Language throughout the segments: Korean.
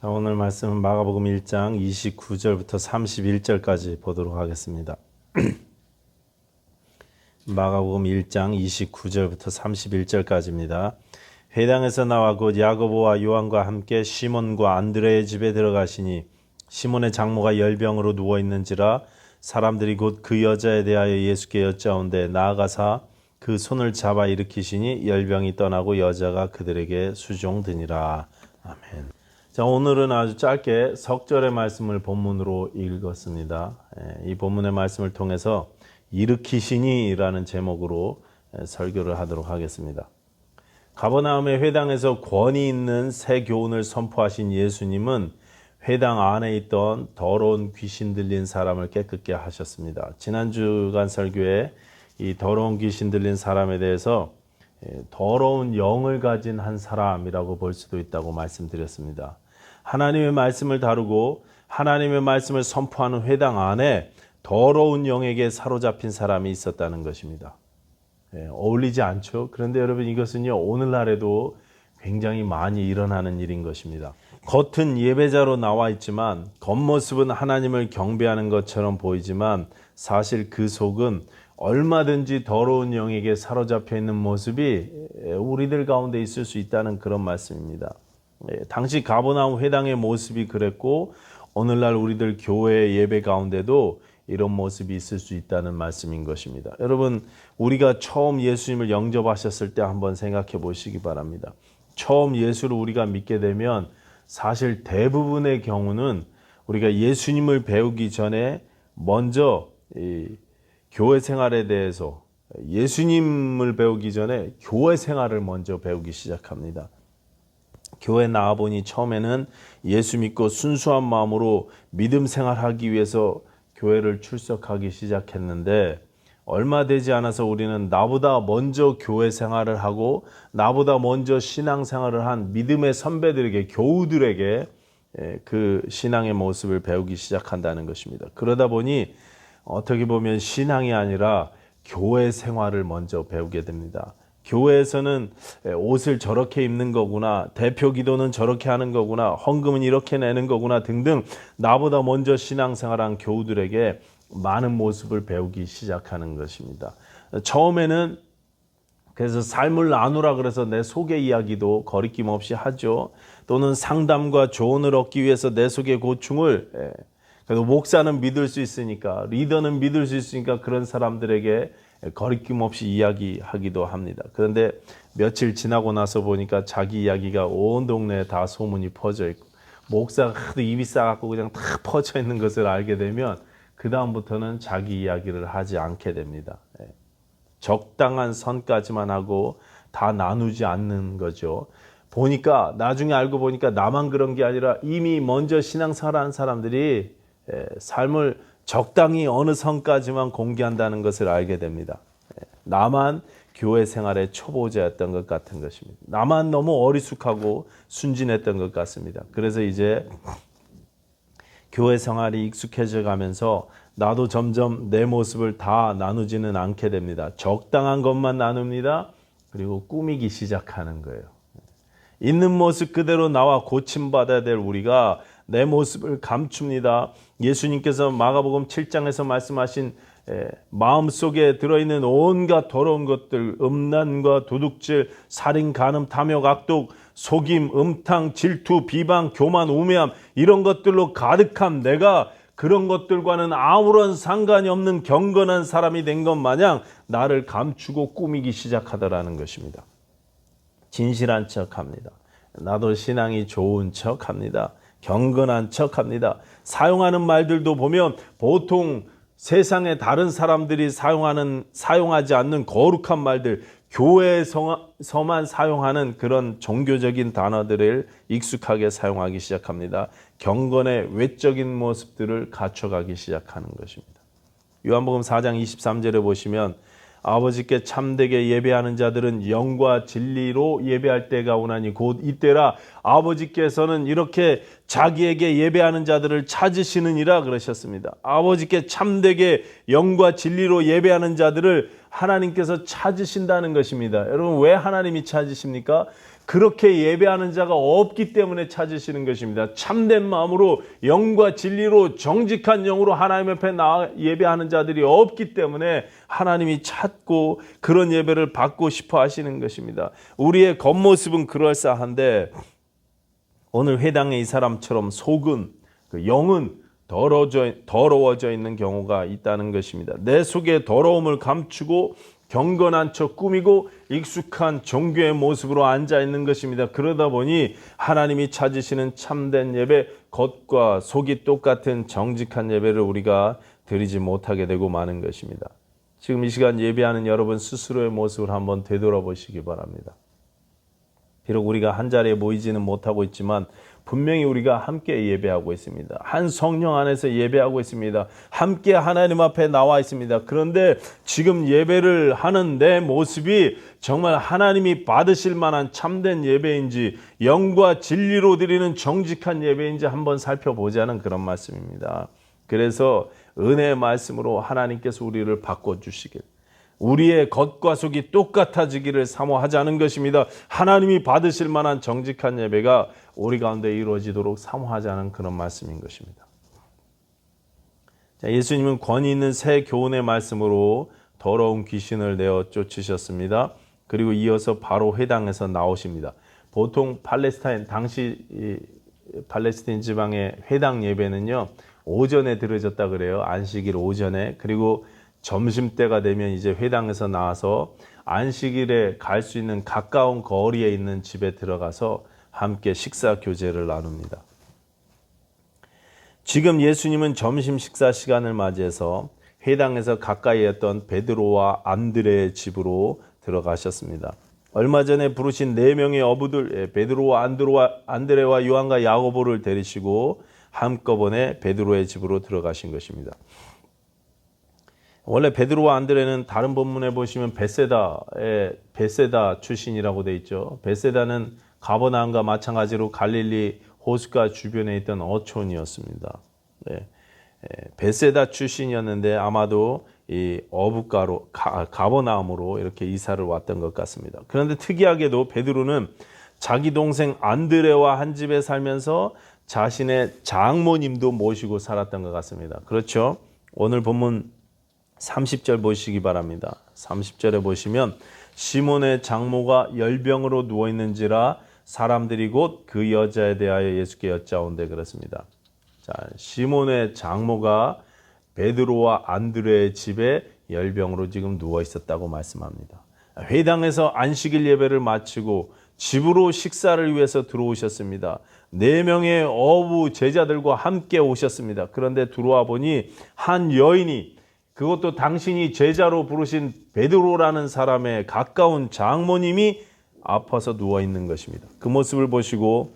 자, 오늘 말씀은 마가복음 1장 29절부터 31절까지 보도록 하겠습니다. 마가복음 1장 29절부터 31절까지입니다. 회당에서 나와 곧 야고보와 요한과 함께 시몬과 안드레의 집에 들어가시니 시몬의 장모가 열병으로 누워 있는지라 사람들이 곧 그 여자에 대하여 예수께 여짜온데 나아가사 그 손을 잡아 일으키시니 열병이 떠나고 여자가 그들에게 수종드니라. 아멘. 자, 오늘은 아주 짧게 석절의 말씀을 본문으로 읽었습니다. 예, 이 본문의 말씀을 통해서 일으키시니라는 제목으로 예, 설교를 하도록 하겠습니다. 가버나움의 회당에서 권위 있는 새 교훈을 선포하신 예수님은 회당 안에 있던 더러운 귀신 들린 사람을 깨끗게 하셨습니다. 지난 주간 설교에 이 더러운 귀신 들린 사람에 대해서 예, 더러운 영을 가진 한 사람이라고 볼 수도 있다고 말씀드렸습니다. 하나님의 말씀을 다루고 하나님의 말씀을 선포하는 회당 안에 더러운 영에게 사로잡힌 사람이 있었다는 것입니다. 예, 어울리지 않죠. 그런데 여러분 이것은요 오늘날에도 굉장히 많이 일어나는 일인 것입니다. 겉은 예배자로 나와 있지만 겉모습은 하나님을 경배하는 것처럼 보이지만 사실 그 속은 얼마든지 더러운 영에게 사로잡혀 있는 모습이 우리들 가운데 있을 수 있다는 그런 말씀입니다. 예, 당시 가보나움 회당의 모습이 그랬고 오늘날 우리들 교회 예배 가운데도 이런 모습이 있을 수 있다는 말씀인 것입니다. 여러분, 우리가 처음 예수님을 영접하셨을 때 한번 생각해 보시기 바랍니다. 처음 예수를 우리가 믿게 되면 사실 대부분의 경우는 우리가 예수님을 배우기 전에 먼저 이 교회 생활에 대해서 예수님을 배우기 전에 교회 생활을 먼저 배우기 시작합니다. 교회 나와보니 처음에는 예수 믿고 순수한 마음으로 믿음 생활하기 위해서 교회를 출석하기 시작했는데 얼마 되지 않아서 우리는 나보다 먼저 교회 생활을 하고 나보다 먼저 신앙 생활을 한 믿음의 선배들에게 교우들에게 예, 그 신앙의 모습을 배우기 시작한다는 것입니다. 그러다 보니 어떻게 보면 신앙이 아니라 교회 생활을 먼저 배우게 됩니다. 교회에서는 옷을 저렇게 입는 거구나, 대표 기도는 저렇게 하는 거구나, 헌금은 이렇게 내는 거구나 등등 나보다 먼저 신앙생활한 교우들에게 많은 모습을 배우기 시작하는 것입니다. 처음에는 그래서 삶을 나누라 그래서 내 속의 이야기도 거리낌 없이 하죠. 또는 상담과 조언을 얻기 위해서 내 속의 고충을 예, 그래도 목사는 믿을 수 있으니까 리더는 믿을 수 있으니까 그런 사람들에게 거리낌 없이 이야기하기도 합니다. 그런데 며칠 지나고 나서 보니까 자기 이야기가 온 동네에 다 소문이 퍼져 있고 목사가 하도 입이 싸갖고 그냥 다 퍼져 있는 것을 알게 되면 그 다음부터는 자기 이야기를 하지 않게 됩니다. 예. 적당한 선까지만 하고 다 나누지 않는 거죠. 보니까 나중에 알고 보니까 나만 그런 게 아니라 이미 먼저 신앙생활한 사람들이 예, 삶을 적당히 어느 선까지만 공개한다는 것을 알게 됩니다. 예, 나만 교회 생활의 초보자였던 것 같은 것입니다. 나만 너무 어리숙하고 순진했던 것 같습니다. 그래서 이제 교회 생활이 익숙해져 가면서 나도 점점 내 모습을 다 나누지는 않게 됩니다. 적당한 것만 나눕니다. 그리고 꾸미기 시작하는 거예요. 있는 모습 그대로 나와 고침받아야 될 우리가 내 모습을 감춥니다. 예수님께서 마가복음 7장에서 말씀하신 마음 속에 들어있는 온갖 더러운 것들, 음란과 도둑질, 살인, 간음, 탐욕, 악독, 속임, 음탕, 질투, 비방, 교만, 우매함 이런 것들로 가득한 내가 그런 것들과는 아무런 상관이 없는 경건한 사람이 된 것 마냥 나를 감추고 꾸미기 시작하더라는 것입니다. 진실한 척 합니다. 나도 신앙이 좋은 척 합니다. 경건한 척 합니다. 사용하는 말들도 보면 보통 세상의 다른 사람들이 사용하는, 사용하지 않는 거룩한 말들, 교회에서만 사용하는 그런 종교적인 단어들을 익숙하게 사용하기 시작합니다. 경건의 외적인 모습들을 갖춰가기 시작하는 것입니다. 요한복음 4장 23절에 보시면 아버지께 참되게 예배하는 자들은 영과 진리로 예배할 때가 오나니 곧 이때라 아버지께서는 이렇게 자기에게 예배하는 자들을 찾으시느니라 그러셨습니다. 아버지께 참되게 영과 진리로 예배하는 자들을 하나님께서 찾으신다는 것입니다. 여러분 왜 하나님이 찾으십니까? 그렇게 예배하는 자가 없기 때문에 찾으시는 것입니다. 참된 마음으로 영과 진리로 정직한 영으로 하나님 앞에 나 예배하는 자들이 없기 때문에 하나님이 찾고 그런 예배를 받고 싶어 하시는 것입니다. 우리의 겉모습은 그럴싸한데 오늘 회당의 이 사람처럼 속은 그 영은 더러워져, 더러워져 있는 경우가 있다는 것입니다. 내 속에 더러움을 감추고 경건한 척 꾸미고 익숙한 종교의 모습으로 앉아 있는 것입니다. 그러다 보니 하나님이 찾으시는 참된 예배, 겉과 속이 똑같은 정직한 예배를 우리가 드리지 못하게 되고 마는 것입니다. 지금 이 시간 예배하는 여러분 스스로의 모습을 한번 되돌아보시기 바랍니다. 비록 우리가 한 자리에 모이지는 못하고 있지만 분명히 우리가 함께 예배하고 있습니다. 한 성령 안에서 예배하고 있습니다. 함께 하나님 앞에 나와 있습니다. 그런데 지금 예배를 하는 내 모습이 정말 하나님이 받으실 만한 참된 예배인지 영과 진리로 드리는 정직한 예배인지 한번 살펴보자는 그런 말씀입니다. 그래서 은혜의 말씀으로 하나님께서 우리를 바꿔주시길 우리의 겉과 속이 똑같아지기를 사모하자는 것입니다. 하나님이 받으실 만한 정직한 예배가 우리 가운데 이루어지도록 사모하자는 그런 말씀인 것입니다. 자, 예수님은 권위 있는 새 교훈의 말씀으로 더러운 귀신을 내어 쫓으셨습니다. 그리고 이어서 바로 회당에서 나오십니다. 보통 팔레스타인 당시 이 팔레스타인 지방의 회당 예배는요 오전에 들어졌다 그래요 안식일 오전에 그리고 점심 때가 되면 이제 회당에서 나와서 안식일에 갈 수 있는 가까운 거리에 있는 집에 들어가서 함께 식사 교제를 나눕니다. 지금 예수님은 점심 식사 시간을 맞이해서 회당에서 가까이 했던 베드로와 안드레의 집으로 들어가셨습니다. 얼마 전에 부르신 네 명의 어부들 예, 베드로와 안드로와 안드레와 요한과 야고보를 데리시고 한꺼번에 베드로의 집으로 들어가신 것입니다. 원래 베드로와 안드레는 다른 본문에 보시면 베세다의 베세다 출신이라고 돼 있죠. 베세다는 가버나움과 마찬가지로 갈릴리 호숫가 주변에 있던 어촌이었습니다. 네. 베세다 출신이었는데 아마도 이 어부가로 가버나움으로 이렇게 이사를 왔던 것 같습니다. 그런데 특이하게도 베드로는 자기 동생 안드레와 한 집에 살면서 자신의 장모님도 모시고 살았던 것 같습니다. 그렇죠? 오늘 본문 30절 보시기 바랍니다. 30절에 보시면 시몬의 장모가 열병으로 누워 있는지라 사람들이 곧 그 여자에 대하여 예수께 여짜온데 그렇습니다. 자, 시몬의 장모가 베드로와 안드레의 집에 열병으로 지금 누워 있었다고 말씀합니다. 회당에서 안식일 예배를 마치고 집으로 식사를 위해서 들어오셨습니다. 네 명의 어부 제자들과 함께 오셨습니다. 그런데 들어와 보니 한 여인이 그것도 당신이 제자로 부르신 베드로라는 사람의 가까운 장모님이 아파서 누워 있는 것입니다. 그 모습을 보시고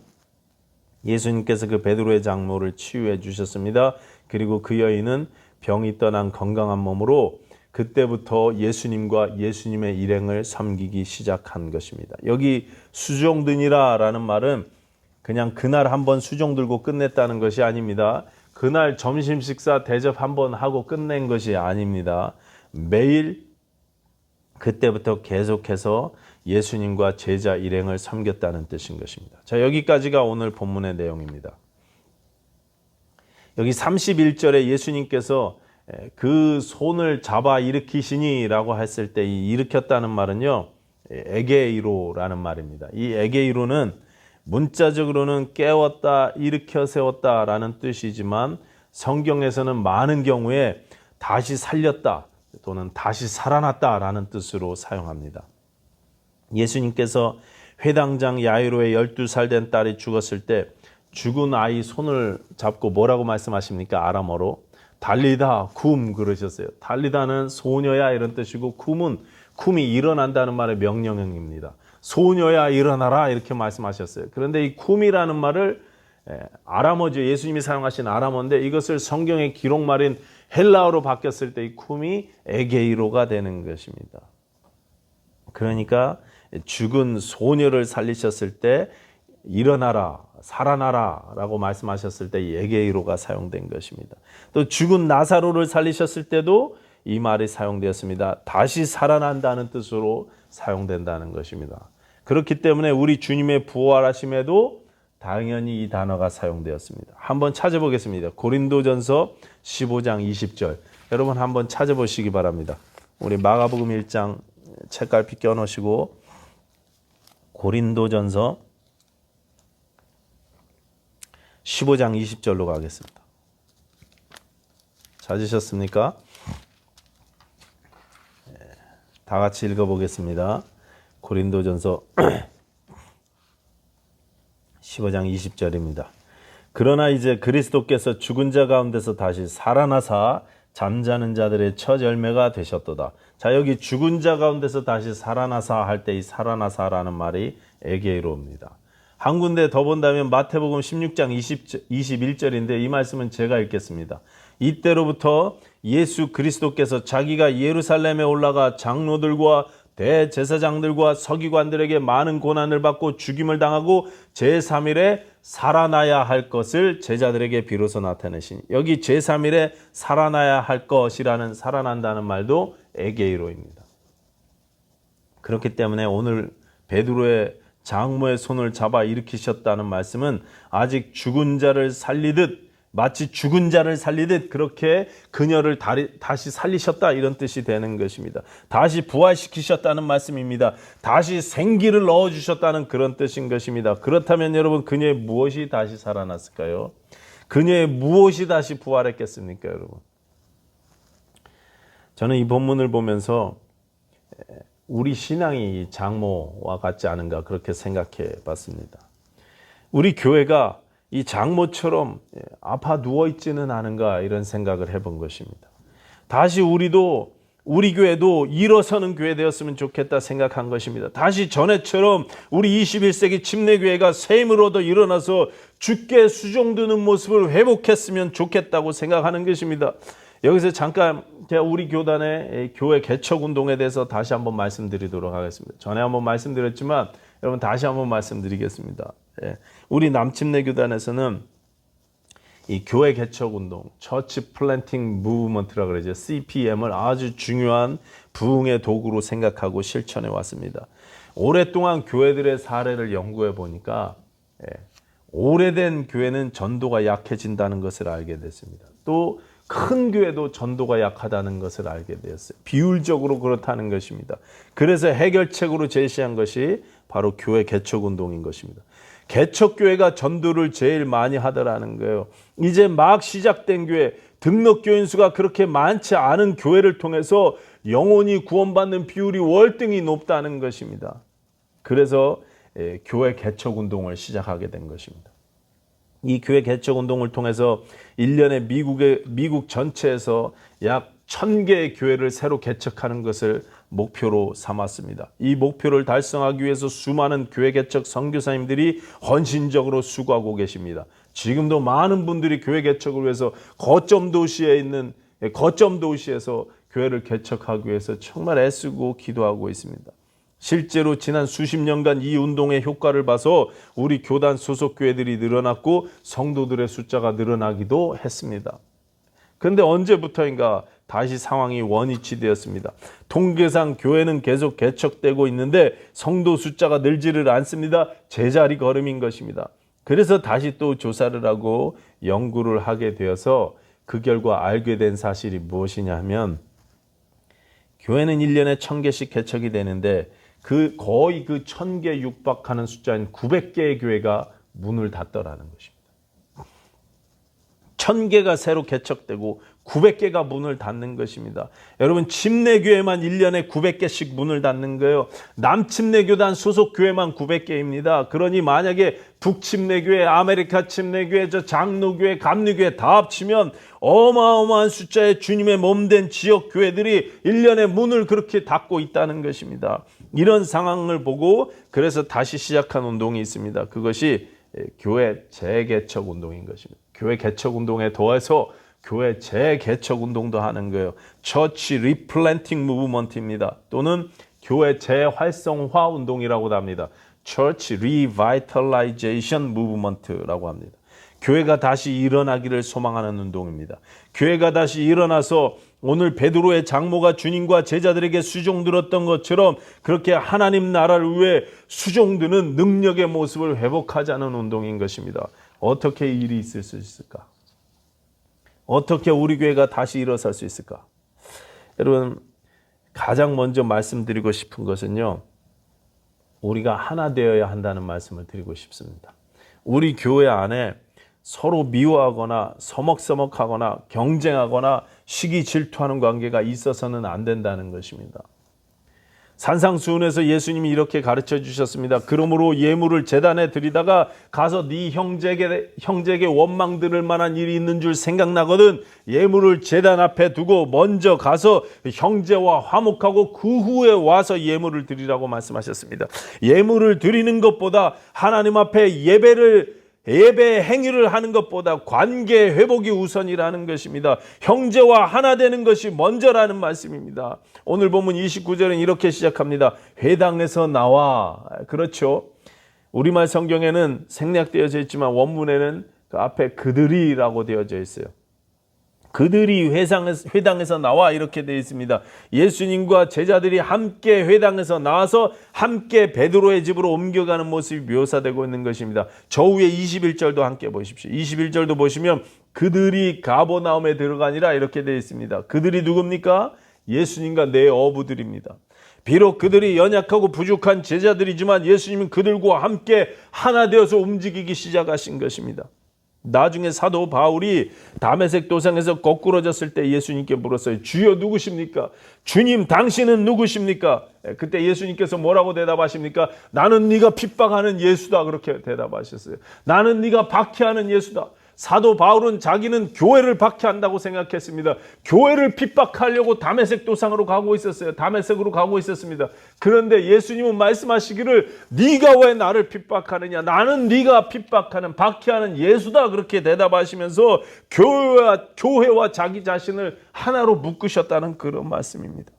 예수님께서 그 베드로의 장모를 치유해 주셨습니다. 그리고 그 여인은 병이 떠난 건강한 몸으로 그때부터 예수님과 예수님의 일행을 섬기기 시작한 것입니다. 여기 수종 드니라라는 말은 그냥 그날 한번 수종 들고 끝냈다는 것이 아닙니다. 그날 점심 식사 대접 한번 하고 끝낸 것이 아닙니다. 매일 그때부터 계속해서 예수님과 제자 일행을 섬겼다는 뜻인 것입니다. 자, 여기까지가 오늘 본문의 내용입니다. 여기 31절에 예수님께서 그 손을 잡아 일으키시니라고 했을 때 이 일으켰다는 말은요. 에게이로라는 말입니다. 이 에게이로는 문자적으로는 깨웠다, 일으켜 세웠다 라는 뜻이지만 성경에서는 많은 경우에 다시 살렸다 또는 다시 살아났다 라는 뜻으로 사용합니다. 예수님께서 회당장 야이로의 12살 된 딸이 죽었을 때 죽은 아이 손을 잡고 뭐라고 말씀하십니까? 아람어로 달리다 쿰 그러셨어요. 달리다는 소녀야 이런 뜻이고 쿰은 쿰이 일어난다는 말의 명령형입니다. 소녀야 일어나라 이렇게 말씀하셨어요. 그런데 이 쿰이라는 말을 아람어죠. 예수님이 사용하신 아람어인데 이것을 성경의 기록말인 헬라어로 바뀌었을 때 이 쿰이 에게이로가 되는 것입니다. 그러니까 죽은 소녀를 살리셨을 때 일어나라, 살아나라 라고 말씀하셨을 때 에게이로가 사용된 것입니다. 또 죽은 나사로를 살리셨을 때도 이 말이 사용되었습니다. 다시 살아난다는 뜻으로 사용된다는 것입니다. 그렇기 때문에 우리 주님의 부활하심에도 당연히 이 단어가 사용되었습니다. 한번 찾아보겠습니다. 고린도전서 15장 20절. 여러분 한번 찾아보시기 바랍니다. 우리 마가복음 1장 책갈피 껴놓으시고 고린도전서 15장 20절로 가겠습니다. 찾으셨습니까? 예, 다 같이 읽어보겠습니다. 고린도전서 15장 20절입니다. 그러나 이제 그리스도께서 죽은 자 가운데서 다시 살아나사 잠자는 자들의 첫 열매가 되셨도다. 자, 여기 죽은 자 가운데서 다시 살아나사 할 때 이 살아나사라는 말이 에게이로입니다. 한 군데 더 본다면 마태복음 16장 20, 21절인데 이 말씀은 제가 읽겠습니다. 이때로부터 예수 그리스도께서 자기가 예루살렘에 올라가 장로들과 대제사장들과 서기관들에게 많은 고난을 받고 죽임을 당하고 제3일에 살아나야 할 것을 제자들에게 비로소 나타내시니 여기 제3일에 살아나야 할 것이라는 살아난다는 말도 에게이로입니다. 그렇기 때문에 오늘 베드로의 장모의 손을 잡아 일으키셨다는 말씀은 아직 죽은 자를 살리듯 마치 죽은 자를 살리듯 그렇게 그녀를 다시 살리셨다 이런 뜻이 되는 것입니다. 다시 부활시키셨다는 말씀입니다. 다시 생기를 넣어 주셨다는 그런 뜻인 것입니다. 그렇다면 여러분 그녀의 무엇이 다시 살아났을까요? 그녀의 무엇이 다시 부활했겠습니까, 여러분? 저는 이 본문을 보면서 우리 신앙이 장모와 같지 않은가 그렇게 생각해 봤습니다. 우리 교회가 이 장모처럼 아파 누워 있지는 않은가 이런 생각을 해본 것입니다. 다시 우리도 우리 교회도 일어서는 교회 되었으면 좋겠다 생각한 것입니다. 다시 전에처럼 우리 21세기 침례교회가 얻어 일어나서 죽게 수종드는 모습을 회복했으면 좋겠다고 생각하는 것입니다. 여기서 잠깐 제가 우리 교단의 교회 개척 운동에 대해서 다시 한번 말씀드리도록 하겠습니다. 전에 한번 말씀드렸지만 여러분 다시 한번 말씀드리겠습니다. 예. 우리 남침내 교단에서는 이 교회 개척 운동, 처치 플랜팅 무브먼트라 그러죠. CPM을 아주 중요한 부흥의 도구로 생각하고 실천해 왔습니다. 오랫동안 교회들의 사례를 연구해 보니까 예, 오래된 교회는 전도가 약해진다는 것을 알게 됐습니다. 또 큰 교회도 전도가 약하다는 것을 알게 되었어요. 비율적으로 그렇다는 것입니다. 그래서 해결책으로 제시한 것이 바로 교회 개척 운동인 것입니다. 개척교회가 전도를 제일 많이 하더라는 거예요. 이제 막 시작된 교회, 등록 교인 수가 그렇게 많지 않은 교회를 통해서 영혼이 구원받는 비율이 월등히 높다는 것입니다. 그래서 예, 교회 개척 운동을 시작하게 된 것입니다. 이 교회 개척 운동을 통해서 1년에 미국의 미국 전체에서 약 1000개의 교회를 새로 개척하는 것을 목표로 삼았습니다. 이 목표를 달성하기 위해서 수많은 교회 개척 선교사님들이 헌신적으로 수고하고 계십니다. 지금도 많은 분들이 교회 개척을 위해서 거점 도시에 있는 거점 도시에서 교회를 개척하기 위해서 정말 애쓰고 기도하고 있습니다. 실제로 지난 수십 년간 이 운동의 효과를 봐서 우리 교단 소속 교회들이 늘어났고 성도들의 숫자가 늘어나기도 했습니다. 근데 언제부터인가 다시 상황이 원위치 되었습니다. 통계상 교회는 계속 개척되고 있는데 성도 숫자가 늘지를 않습니다. 제자리 걸음인 것입니다. 그래서 다시 또 조사를 하고 연구를 하게 되어서 그 결과 알게 된 사실이 무엇이냐 하면 교회는 1년에 1000개씩 개척이 되는데 그 거의 그 1000개 육박하는 숫자인 900개의 교회가 문을 닫더라는 것입니다. 1000개가 새로 개척되고 900개가 문을 닫는 것입니다. 여러분 침례교회만 1년에 900개씩 문을 닫는 거예요. 남침례교단 소속 교회만 900개입니다. 그러니 만약에 북침례교회, 아메리카 침례교회, 저 장로교회, 감리교회 다 합치면 어마어마한 숫자의 주님의 몸된 지역 교회들이 1년에 문을 그렇게 닫고 있다는 것입니다. 이런 상황을 보고 그래서 다시 시작한 운동이 있습니다. 그것이 교회 재개척 운동인 것입니다. 교회 개척 운동에 더해서 교회 재개척 운동도 하는 거예요. 처치 리플랜팅 무브먼트입니다. 또는 교회 재활성화 운동이라고도 합니다. Church Revitalization Movement라고 합니다. 교회가 다시 일어나기를 소망하는 운동입니다. 교회가 다시 일어나서 오늘 베드로의 장모가 주님과 제자들에게 수종들었던 것처럼 그렇게 하나님 나라를 위해 수종드는 능력의 모습을 회복하자는 운동인 것입니다. 어떻게 이 일이 있을 수 있을까? 어떻게 우리 교회가 다시 일어설 수 있을까? 여러분 가장 먼저 말씀드리고 싶은 것은요. 우리가 하나 되어야 한다는 말씀을 드리고 싶습니다. 우리 교회 안에 서로 미워하거나 서먹서먹하거나 경쟁하거나 시기 질투하는 관계가 있어서는 안 된다는 것입니다. 산상수훈에서 예수님이 이렇게 가르쳐 주셨습니다. 그러므로 예물을 재단에 드리다가 가서 네 형제에게 형제에게 원망 들을 만한 일이 있는 줄 생각나거든 예물을 재단 앞에 두고 먼저 가서 형제와 화목하고 그 후에 와서 예물을 드리라고 말씀하셨습니다. 예물을 드리는 것보다 하나님 앞에 예배를 예배 행위를 하는 것보다 관계 회복이 우선이라는 것입니다. 형제와 하나 되는 것이 먼저라는 말씀입니다. 오늘 본문 29절은 이렇게 시작합니다. 회당에서 나와. 그렇죠. 우리말 성경에는 생략되어져 있지만 원문에는 그 앞에 그들이라고 되어져 있어요. 그들이 회상에서, 회당에서 나와 이렇게 되어 있습니다. 예수님과 제자들이 함께 회당에서 나와서 함께 베드로의 집으로 옮겨가는 모습이 묘사되고 있는 것입니다. 저 위에 21절도 함께 보십시오. 21절도 보시면 그들이 가보나움에 들어가니라 이렇게 되어 있습니다. 그들이 누굽니까? 예수님과 내 어부들입니다. 비록 그들이 연약하고 부족한 제자들이지만 예수님은 그들과 함께 하나 되어서 움직이기 시작하신 것입니다. 나중에 사도 바울이 담에색 도상에서 거꾸러졌을 때 예수님께 물었어요. 주여 누구십니까? 주님 당신은 누구십니까? 예, 그때 예수님께서 뭐라고 대답하십니까? 나는 네가 핍박하는 예수다 그렇게 대답하셨어요. 나는 네가 박해하는 예수다. 사도 바울은 자기는 교회를 박해한다고 생각했습니다. 교회를 핍박하려고 담에색 도상으로 가고 있었어요. 담에색으로 가고 있었습니다. 그런데 예수님은 말씀하시기를 네가 왜 나를 핍박하느냐? 나는 네가 핍박하는 박해하는 예수다 그렇게 대답하시면서 교회와 교회와 자기 자신을 하나로 묶으셨다는 그런 말씀입니다.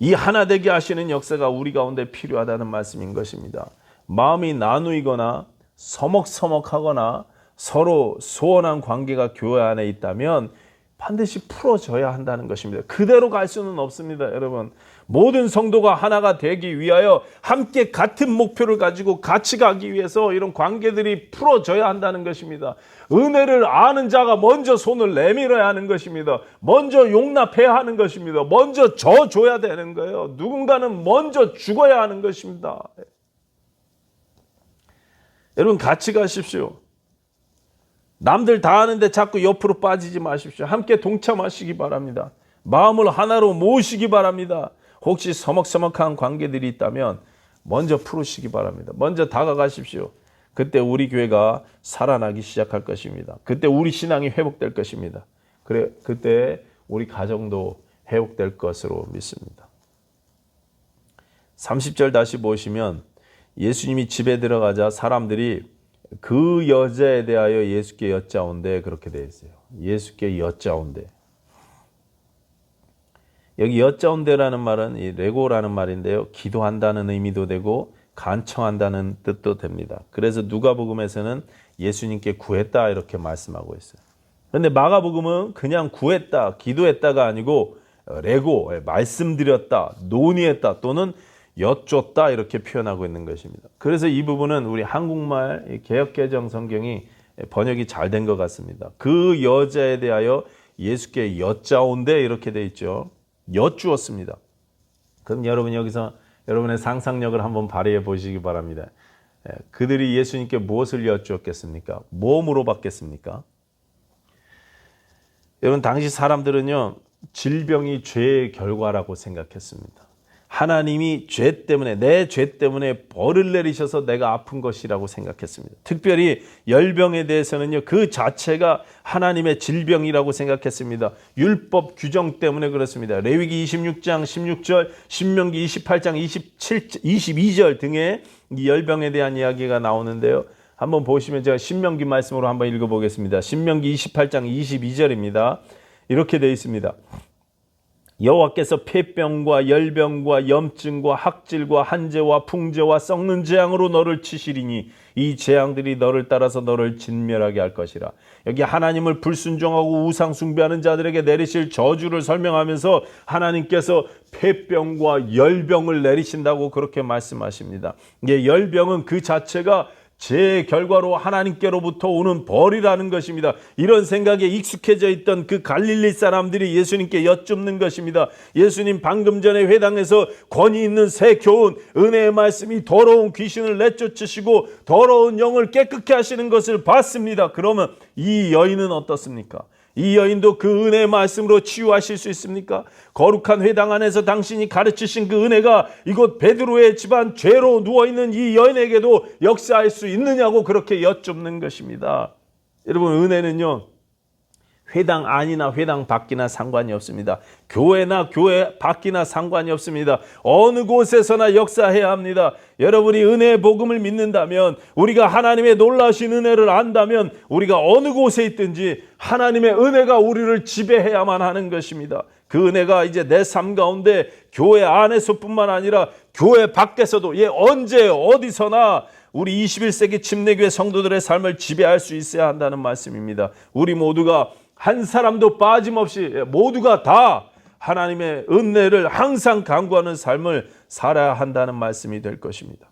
이 하나 되게 하시는 역사가 우리 가운데 필요하다는 말씀인 것입니다. 마음이 나누이거나 서먹서먹하거나 서로 소원한 관계가 교회 안에 있다면 반드시 풀어져야 한다는 것입니다. 그대로 갈 수는 없습니다, 여러분. 모든 성도가 하나가 되기 위하여 함께 같은 목표를 가지고 같이 가기 위해서 이런 관계들이 풀어져야 한다는 것입니다. 은혜를 아는 자가 먼저 손을 내밀어야 하는 것입니다. 먼저 용납해야 하는 것입니다. 먼저 져줘야 되는 거예요. 누군가는 먼저 죽어야 하는 것입니다. 여러분 같이 가십시오. 남들 다 하는데 자꾸 옆으로 빠지지 마십시오. 함께 동참하시기 바랍니다. 마음을 하나로 모으시기 바랍니다. 혹시 서먹서먹한 관계들이 있다면 먼저 풀으시기 바랍니다. 먼저 다가가십시오. 그때 우리 교회가 살아나기 시작할 것입니다. 그때 우리 신앙이 회복될 것입니다. 그래 그때 우리 가정도 회복될 것으로 믿습니다. 30절 다시 보시면 예수님이 집에 들어가자 사람들이 그 여자에 대하여 예수께 여짜온데 그렇게 되어 있어요. 예수께 여짜온데. 여기 여짜온데라는 말은 이 레고라는 말인데요. 기도한다는 의미도 되고 간청한다는 뜻도 됩니다. 그래서 누가복음에서는 예수님께 구했다 이렇게 말씀하고 있어요. 그런데 마가복음은 그냥 구했다, 기도했다가 아니고 레고, 말씀드렸다, 논의했다 또는 여쭙다 이렇게 표현하고 있는 것입니다. 그래서 이 부분은 우리 한국말 개혁개정 성경이 번역이 잘 된 것 같습니다. 그 여자에 대하여 예수께 여짜온데 이렇게 돼 있죠. 여쭈었습니다. 그럼 여러분 여기서 여러분의 상상력을 한번 발휘해 보시기 바랍니다. 그들이 예수님께 무엇을 여쭈었겠습니까? 뭐 물어봤겠습니까? 여러분 당시 사람들은요 질병이 죄의 결과라고 생각했습니다. 하나님이 죄 때문에 내 죄 때문에 벌을 내리셔서 내가 아픈 것이라고 생각했습니다. 특별히 열병에 대해서는요 그 자체가 하나님의 질병이라고 생각했습니다. 율법 규정 때문에 그렇습니다. 레위기 26장 16절, 신명기 28장 27, 22절 등의 이 열병에 대한 이야기가 나오는데요. 한번 보시면 제가 신명기 말씀으로 한번 읽어 보겠습니다. 신명기 28장 22절입니다. 이렇게 되어 있습니다. 여호와께서 폐병과 열병과 염증과 학질과 한재와 풍재와 썩는 재앙으로 너를 치시리니 이 재앙들이 너를 따라서 너를 진멸하게 할 것이라. 여기 하나님을 불순종하고 우상 숭배하는 자들에게 내리실 저주를 설명하면서 하나님께서 폐병과 열병을 내리신다고 그렇게 말씀하십니다. 이게 열병은 그 자체가 제 결과로 하나님께로부터 오는 벌이라는 것입니다. 이런 생각에 익숙해져 있던 그 갈릴리 사람들이 예수님께 여쭙는 것입니다. 예수님 방금 전에 회당에서 권위 있는 새 교훈, 은혜의 말씀이 더러운 귀신을 내쫓으시고 더러운 영을 깨끗게 하시는 것을 봤습니다. 그러면 이 여인은 어떻습니까? 이 여인도 그 은혜의 말씀으로 치유하실 수 있습니까? 거룩한 회당 안에서 당신이 가르치신 그 은혜가 이곳 베드로의 집안 죄로 누워있는 이 여인에게도 역사할 수 있느냐고 그렇게 여쭙는 것입니다. 여러분 은혜는요. 회당 안이나 회당 밖이나 상관이 없습니다. 교회나 교회 밖이나 상관이 없습니다. 어느 곳에서나 역사해야 합니다. 여러분이 은혜의 복음을 믿는다면 우리가 하나님의 놀라신 은혜를 안다면 우리가 어느 곳에 있든지 하나님의 은혜가 우리를 지배해야만 하는 것입니다. 그 은혜가 이제 내 삶 가운데 교회 안에서뿐만 아니라 교회 밖에서도 예 언제 어디서나 우리 21세기 침례교회 성도들의 삶을 지배할 수 있어야 한다는 말씀입니다. 우리 모두가 한 사람도 빠짐없이 모두가 다 하나님의 은혜를 항상 강구하는 삶을 살아야 한다는 말씀이 될 것입니다.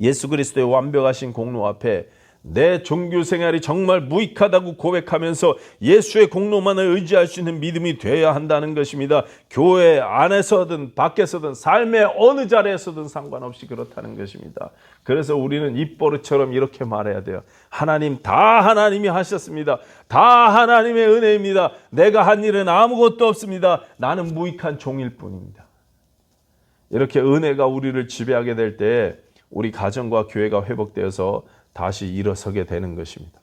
예수 그리스도의 완벽하신 공로 앞에 내 종교 생활이 정말 무익하다고 고백하면서 예수의 공로만을 의지할 수 있는 믿음이 되어야 한다는 것입니다. 교회 안에서든 밖에서든 삶의 어느 자리에서든 상관없이 그렇다는 것입니다. 그래서 우리는 입버릇처럼 이렇게 말해야 돼요. 하나님 다 하나님이 하셨습니다. 다 하나님의 은혜입니다. 내가 한 일은 아무것도 없습니다. 나는 무익한 종일 뿐입니다. 이렇게 은혜가 우리를 지배하게 될 때 우리 가정과 교회가 회복되어서 다시 일어서게 되는 것입니다.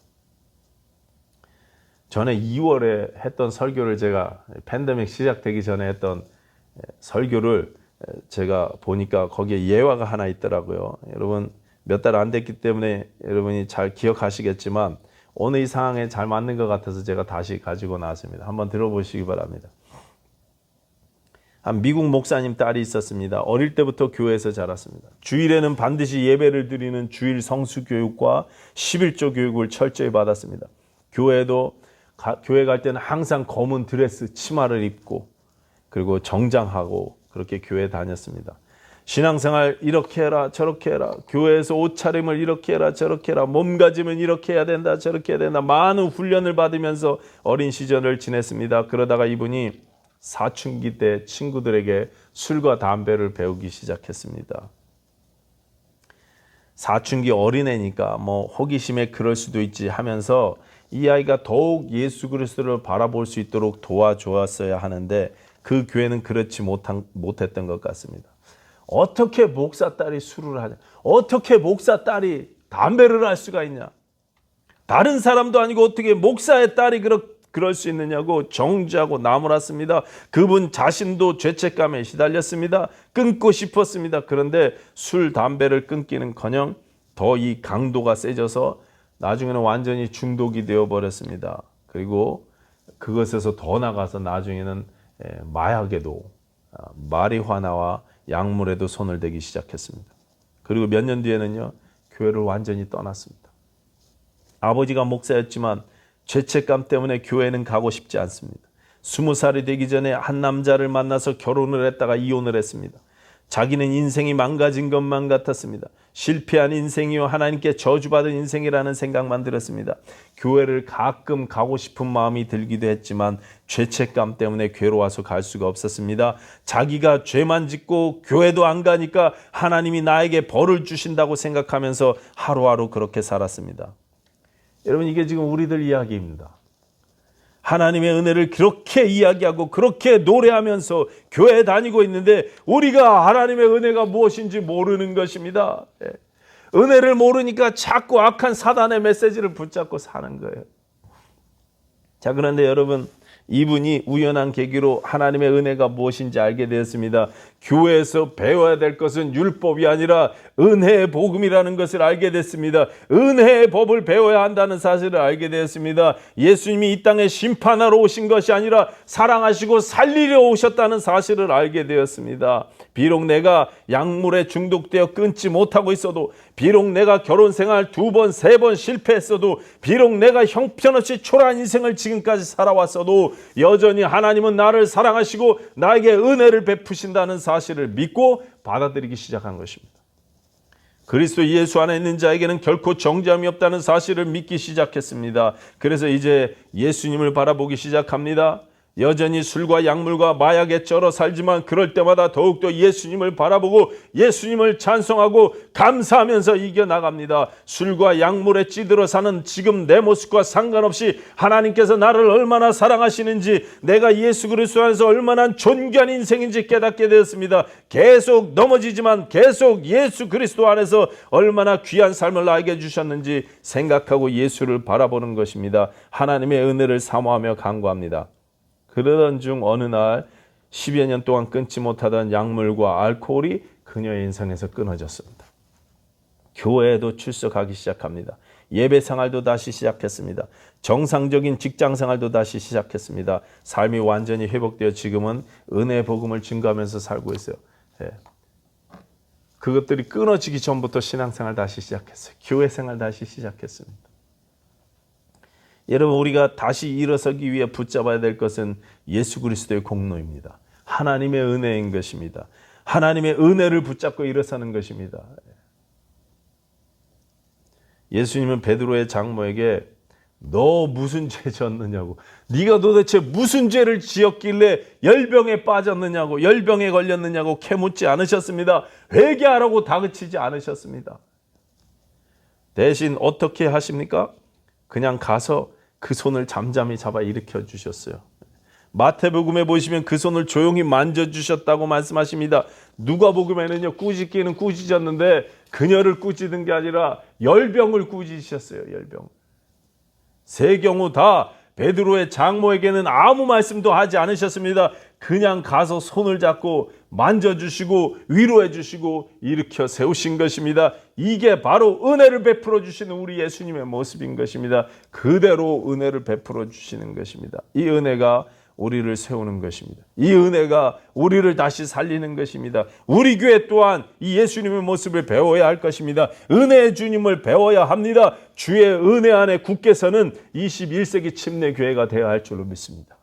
전에 2월에 했던 설교를 제가 팬데믹 시작되기 전에 했던 설교를 제가 보니까 거기에 예화가 하나 있더라고요. 여러분 몇 달 안 됐기 때문에 여러분이 잘 기억하시겠지만 오늘 이 상황에 잘 맞는 것 같아서 제가 다시 가지고 나왔습니다. 한번 들어보시기 바랍니다. 한 미국 목사님 딸이 있었습니다. 어릴 때부터 교회에서 자랐습니다. 주일에는 반드시 예배를 드리는 주일 성수 교육과 11조 교육을 철저히 받았습니다. 교회도 가, 교회 갈 때는 항상 검은 드레스 치마를 입고 그리고 정장하고 그렇게 교회 다녔습니다. 신앙생활 이렇게 해라 저렇게 해라 교회에서 옷차림을 이렇게 해라 저렇게 해라 몸가짐은 이렇게 해야 된다 저렇게 해야 된다 많은 훈련을 받으면서 어린 시절을 지냈습니다. 그러다가 이분이 사춘기 때 친구들에게 술과 담배를 배우기 시작했습니다. 사춘기 어린애니까 뭐 호기심에 그럴 수도 있지 하면서 이 아이가 더욱 예수 그리스도를 바라볼 수 있도록 도와주었어야 하는데 그 교회는 그렇지 못한, 못했던 것 같습니다. 어떻게 목사 딸이 술을 하냐? 어떻게 목사 딸이 담배를 할 수가 있냐? 다른 사람도 아니고 어떻게 목사의 딸이 그렇게 그럴 수 있느냐고 정죄하고 나무랐습니다. 그분 자신도 죄책감에 시달렸습니다. 끊고 싶었습니다. 그런데 술, 담배를 끊기는커녕 더 이 강도가 세져서 나중에는 완전히 중독이 되어 버렸습니다. 그리고 그것에서 더 나가서 나중에는 마약에도 아, 마리화나와 약물에도 손을 대기 시작했습니다. 그리고 몇 년 뒤에는요 교회를 완전히 떠났습니다. 아버지가 목사였지만 죄책감 때문에 교회는 가고 싶지 않습니다. 스무 살이 되기 전에 한 남자를 만나서 결혼을 했다가 이혼을 했습니다. 자기는 인생이 망가진 것만 같았습니다. 실패한 인생이요 하나님께 저주받은 인생이라는 생각만 들었습니다. 교회를 가끔 가고 싶은 마음이 들기도 했지만 죄책감 때문에 괴로워서 갈 수가 없었습니다. 자기가 죄만 짓고 교회도 안 가니까 하나님이 나에게 벌을 주신다고 생각하면서 하루하루 그렇게 살았습니다. 여러분 이게 지금 우리들 이야기입니다. 하나님의 은혜를 그렇게 이야기하고 그렇게 노래하면서 교회 다니고 있는데 우리가 하나님의 은혜가 무엇인지 모르는 것입니다. 예. 은혜를 모르니까 자꾸 악한 사단의 메시지를 붙잡고 사는 거예요. 자, 그런데 여러분, 이분이 우연한 계기로 하나님의 은혜가 무엇인지 알게 되었습니다. 교회에서 배워야 될 것은 율법이 아니라 은혜의 복음이라는 것을 알게 됐습니다. 은혜의 법을 배워야 한다는 사실을 알게 되었습니다. 예수님이 이 땅에 심판하러 오신 것이 아니라 사랑하시고 살리려 오셨다는 사실을 알게 되었습니다. 비록 내가 약물에 중독되어 끊지 못하고 있어도 비록 내가 결혼 생활 두 번, 세 번 실패했어도 비록 내가 형편없이 초라한 인생을 지금까지 살아왔어도 여전히 하나님은 나를 사랑하시고 나에게 은혜를 베푸신다는 사실을 믿고 받아들이기 시작한 것입니다. 그리스도 예수 안에 있는 자에게는 결코 정죄함이 없다는 사실을 믿기 시작했습니다. 그래서 이제 예수님을 바라보기 시작합니다. 여전히 술과 약물과 마약에 쩔어 살지만 그럴 때마다 더욱더 예수님을 바라보고 예수님을 찬송하고 감사하면서 이겨나갑니다. 술과 약물에 찌들어 사는 지금 내 모습과 상관없이 하나님께서 나를 얼마나 사랑하시는지 내가 예수 그리스도 안에서 얼마나 존귀한 인생인지 깨닫게 되었습니다. 계속 넘어지지만 계속 예수 그리스도 안에서 얼마나 귀한 삶을 나에게 주셨는지 생각하고 예수를 바라보는 것입니다. 하나님의 은혜를 사모하며 간구합니다. 그러던 중 어느 날 10여 년 동안 끊지 못하던 약물과 알코올이 그녀의 인생에서 끊어졌습니다. 교회에도 출석하기 시작합니다. 예배 생활도 다시 시작했습니다. 정상적인 직장 생활도 다시 시작했습니다. 삶이 완전히 회복되어 지금은 은혜 복음을 증거하면서 살고 있어요. 예. 그것들이 끊어지기 전부터 신앙생활 다시 시작했어요. 교회 생활 다시 시작했습니다. 여러분 우리가 다시 일어서기 위해 붙잡아야 될 것은 예수 그리스도의 공로입니다. 하나님의 은혜인 것입니다. 하나님의 은혜를 붙잡고 일어서는 것입니다. 예수님은 베드로의 장모에게 너 무슨 죄 졌느냐고 네가 도대체 무슨 죄를 지었길래 열병에 빠졌느냐고 열병에 걸렸느냐고 캐묻지 않으셨습니다. 회개하라고 다그치지 않으셨습니다. 대신 어떻게 하십니까? 그냥 가서 그 손을 잠잠히 잡아 일으켜 주셨어요. 마태복음에 보시면 그 손을 조용히 만져 주셨다고 말씀하십니다. 누가복음에는요 꾸짖기는 꾸짖었는데 그녀를 꾸짖은 게 아니라 열병을 꾸짖으셨어요. 열병. 세 경우 다 베드로의 장모에게는 아무 말씀도 하지 않으셨습니다. 그냥 가서 손을 잡고 만져주시고 위로해 주시고 일으켜 세우신 것입니다. 이게 바로 은혜를 베풀어 주시는 우리 예수님의 모습인 것입니다. 그대로 은혜를 베풀어 주시는 것입니다. 이 은혜가 우리를 세우는 것입니다. 이 은혜가 우리를 다시 살리는 것입니다. 우리 교회 또한 이 예수님의 모습을 배워야 할 것입니다. 은혜의 주님을 배워야 합니다. 주의 은혜 안에 굳게서는 21세기 침례 교회가 되어야 할 줄로 믿습니다.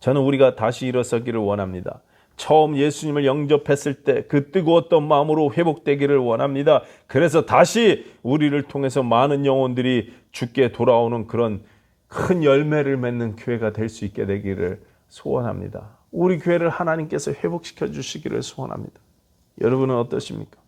저는 우리가 다시 일어서기를 원합니다. 처음 예수님을 영접했을 때 그 뜨거웠던 마음으로 회복되기를 원합니다. 그래서 다시 우리를 통해서 많은 영혼들이 죽게 돌아오는 그런 큰 열매를 맺는 교회가 될 수 있게 되기를 소원합니다. 우리 교회를 하나님께서 회복시켜 주시기를 소원합니다. 여러분은 어떠십니까?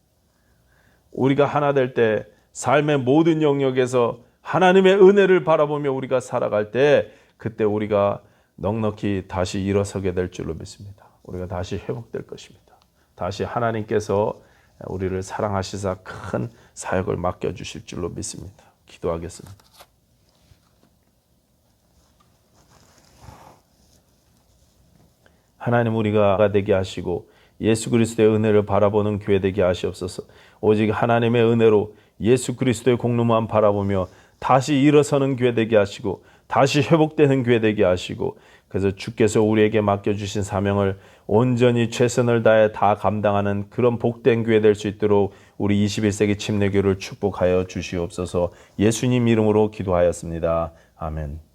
우리가 하나 될 때 삶의 모든 영역에서 하나님의 은혜를 바라보며 우리가 살아갈 때 그때 우리가 넉넉히 다시 일어서게 될 줄로 믿습니다. 우리가 다시 회복될 것입니다. 다시 하나님께서 우리를 사랑하시사 큰 사역을 맡겨 주실 줄로 믿습니다. 기도하겠습니다. 하나님 우리가 되게 하시고 예수 그리스도의 은혜를 바라보는 교회 되게 하시옵소서. 오직 하나님의 은혜로 예수 그리스도의 공로만 바라보며 다시 일어서는 교회 되게 하시고 다시 회복되는 교회 되게 하시고 그래서 주께서 우리에게 맡겨주신 사명을 온전히 최선을 다해 다 감당하는 그런 복된 교회 될 수 있도록 우리 21세기 침례교를 축복하여 주시옵소서 예수님 이름으로 기도하였습니다. 아멘.